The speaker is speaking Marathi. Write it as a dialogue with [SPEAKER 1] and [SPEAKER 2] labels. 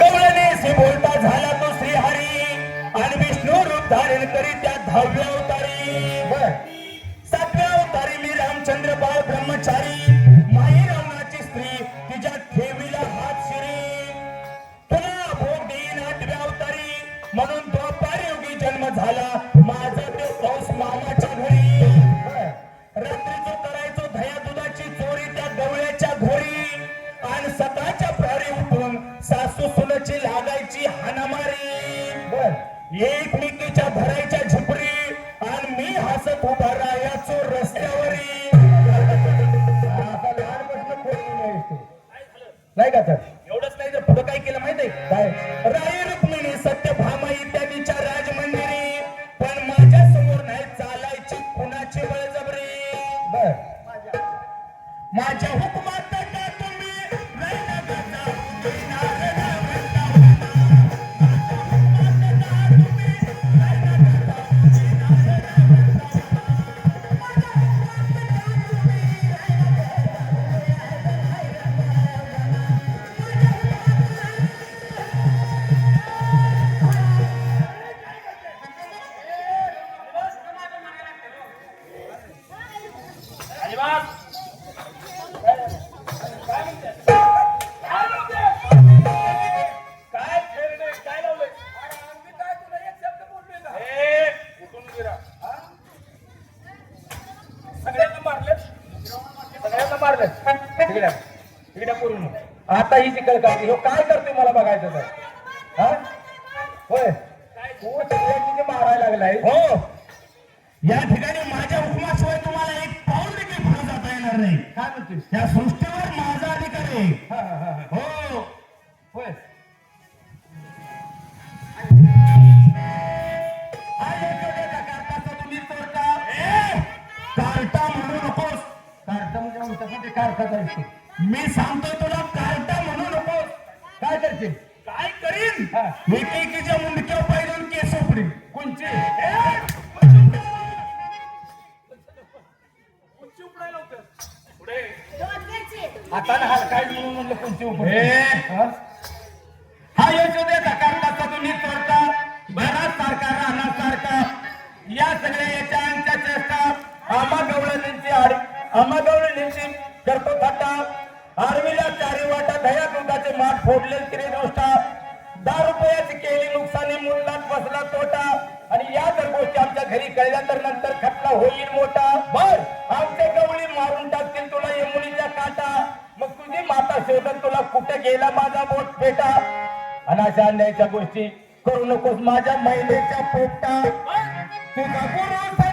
[SPEAKER 1] गवळणेशी बोलता झाला तो श्रीहरी आणि विष्णू रूप धारण करी त्या दहाव्या अवतारी. सातव्या अवतारी मी रामचंद्र बाळ ब्रह्मचारी माई रावणाची स्त्री तिच्या ठेवीला हात शिरी. तुला भोग देईन आठव्या अवतारी म्हणून द्वापार योगी जन्म झाला माझा तो पाऊस मामाच्या घरी. रात्रीचो करायचो दह्या दुधाची चोरी त्या गवळ्याच्या घोरी आणि सकाळच्या एकमेकीच्या धरायच्या झुपरी आणि मी हसत उभा राहायचो रस्त्यावरी.
[SPEAKER 2] नाही का तर?
[SPEAKER 1] एवढंच नाही तर पुढं काय केलं माहितीये
[SPEAKER 2] काय?
[SPEAKER 1] राय
[SPEAKER 2] आता ही चिकल करते ह्यो काय करतोय मला बघायचं तर? हा? होय. तू ते मारायला लागलाय
[SPEAKER 1] हो. या ठिकाणी येणार नाही
[SPEAKER 2] काय म्हणतोय
[SPEAKER 1] या सृष्टीवर माझा अधिकार आहे.
[SPEAKER 2] हा. होय. म्हणजे
[SPEAKER 1] मी सांगतोय तुला कार्टा म्हणू नकोस.
[SPEAKER 2] काय करते
[SPEAKER 1] काय करीन. एकेकीच्या मुंडक्या
[SPEAKER 2] आता ना हा काय म्हणून म्हणलं
[SPEAKER 1] ए.
[SPEAKER 2] उपयोग हा?
[SPEAKER 1] यशोदेचा कार्टाचा तुम्ही चोरटा घरात सारखा राहणार सारखा. या सगळ्या याच्या अंगच्या चेष्टा आम्हा गवळणींची आड आम्हा गवळणींची थट्टा आरवीला चारी वाटा दया दुधाचे माठ फोडले त्रिदृष्टा दहा रुपयाची केली नुकसानी मुलात बसला तोटा. आणि या जर गोष्टी आमच्या घरी कळल्या तर नंतर खटला होईल मोठा. बर. आमचे गवळी मारून शोधत तुला कुठे गेला माझा बोट पेटा आणि अशा अन्यायाच्या गोष्टी करू नकोस माझ्या महिलेच्या पोपटा तुझा गुरु